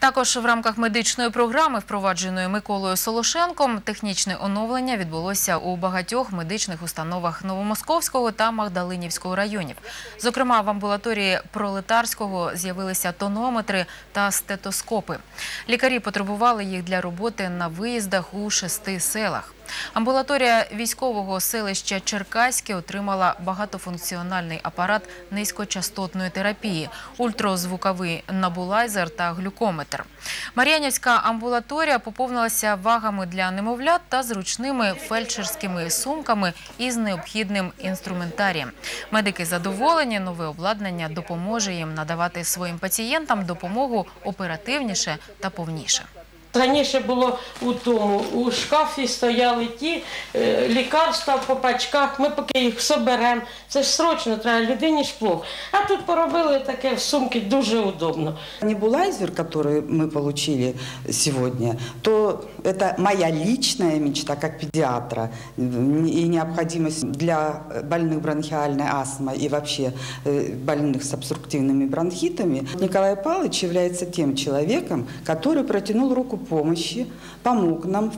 Також в рамках медичної програми, впровадженої Миколою Солошенком, технічне оновлення відбулося у багатьох медичних установах Новомосковського та Магдалинівського районів. Зокрема, в амбулаторії Пролетарського з'явилися тонометри та стетоскопи. Лікарі потребували їх для роботи на виїздах у шести селах. Амбулаторія військового селища Черкаське отримала багатофункціональний апарат низькочастотної терапії, ультразвуковий набулайзер та глюкометр. Мар'янівська амбулаторія поповнилася вагами для немовлят та зручними фельдшерськими сумками із необхідним інструментарієм. Медики задоволені, нове обладнання допоможе їм надавати своїм пацієнтам допомогу оперативніше та повніше. Раніше було у тому, у шкафі стояли ті е, лікарства по пачках, ми поки їх соберемо. Це ж срочно, треба людині ж плохо. А тут поробили таке в сумки дуже удобно. Небулайзер, который мы получили сегодня, то это моя личная мечта как педиатра и необходимость для больных бронхиальной астмой и вообще э, больных с обструктивными бронхитами. Николай Павлович является тем человеком, который протянул руку помощи, помог нам